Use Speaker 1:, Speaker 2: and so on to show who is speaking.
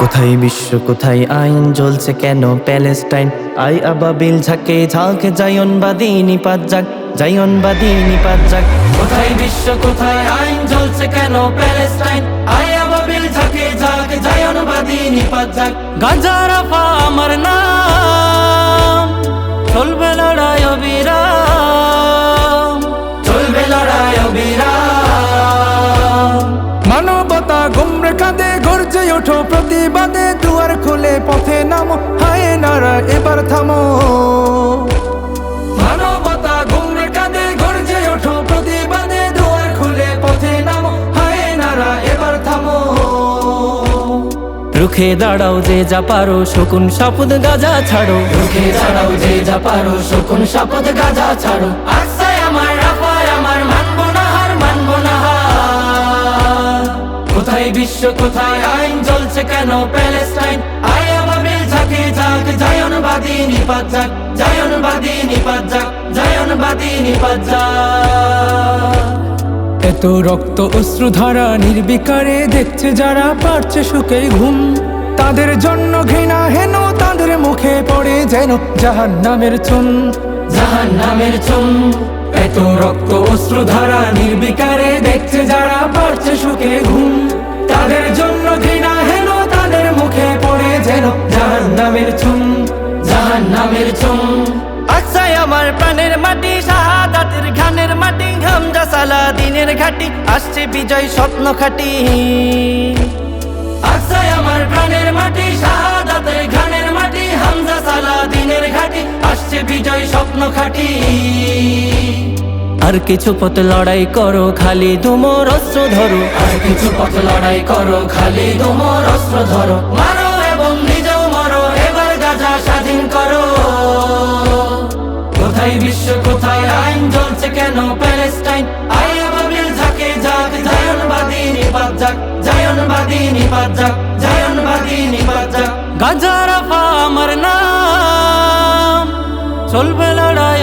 Speaker 1: কোথায় বিশ্ব, কোথায় আইন, জ্বলছে কেন প্যালেস্টাইন? আই আবাবিল ঝাঁকে ঝাঁক জায়ন বাদি নিপাত যাক জায়ন বাদি নিপাত যাক কোথায় বিশ্ব, কোথায় আইন, জ্বলছে কেন প্যালেস্টাইন? আই আবাবিল ঝাঁকে ঝাঁক জায়ন বাদি নিপাত যাক গাজা রাফা আমার নাম, চলবে লড়াই অবিরাম, চলবে লড়াই অবিরাম।
Speaker 2: মানবতা গুমরে কাঁদে গর্জে ওঠো প্রতিবাদে দুয়ার খুলে পথে নামো হায় নারা এবার থামো। মানবতা গুমরে কাঁদে গর্জে ওঠো প্রতিবাদে দুয়ার খুলে পথে নামো হায় নারা এবার থামো।
Speaker 1: রুখে দাঁড়াও যে যা পারো শকুন সাপুদ গাজা ছাড়ো। রুখে দাঁড়াও যে যা পারো শকুন সাপুদ গাজা ছাড়ো। বিশ্ব কোথায়? আইন জ্বলছে কেন প্যালেস্টাইন? আয় আবাবিল ঝাঁকে ঝাঁক জায়নবাদী নিপাত যাক জায়নবাদী নিপাত যাক জায়নবাদী নিপাত যাক
Speaker 2: এত রক্ত অশ্রুধারা নির্বিকারে দেখছে যারা পারছে সুখে ঘুম। তাদের জন্য ঘৃণা হেন তাদের মুখে পড়ে যেন জাহান নামের চুন।
Speaker 1: জাহান নামের চুম এত রক্ত অশ্রুধারা নির্বিকারে দেখছে যারা পারছে সুখে ঘুম।
Speaker 2: যেন
Speaker 1: আমার প্রাণের মাটি, শাহাদাতের ঘানের মাটি দিনের ঘাটি, আসছে বিজয় স্বপ্ন খাটি। আমার প্রাণের মাটি ঘানের মাটি, হামজা দিনের ঘাটি, আসছে বিজয় স্বপ্ন খাটি। আর কিছু পথ লড়াই করো, খালি দুমোর অস্ত্র ধরো। আর কিছু পথ লড়াই করো, খালি দুমোর অস্ত্র ধরো। কোথায়, বিশ্ব কোথায়, আইন জ্বলছে কেন প্যালেস্টাইন? আই আবাবিল ঝাঁকে ঝাঁক, জায়নবাদী নিপাত যাক জায়নবাদী নিপাত যাক জায়নবাদী নিপাত যাক গাজা রাফা আমার নাম, চলবে লড়াই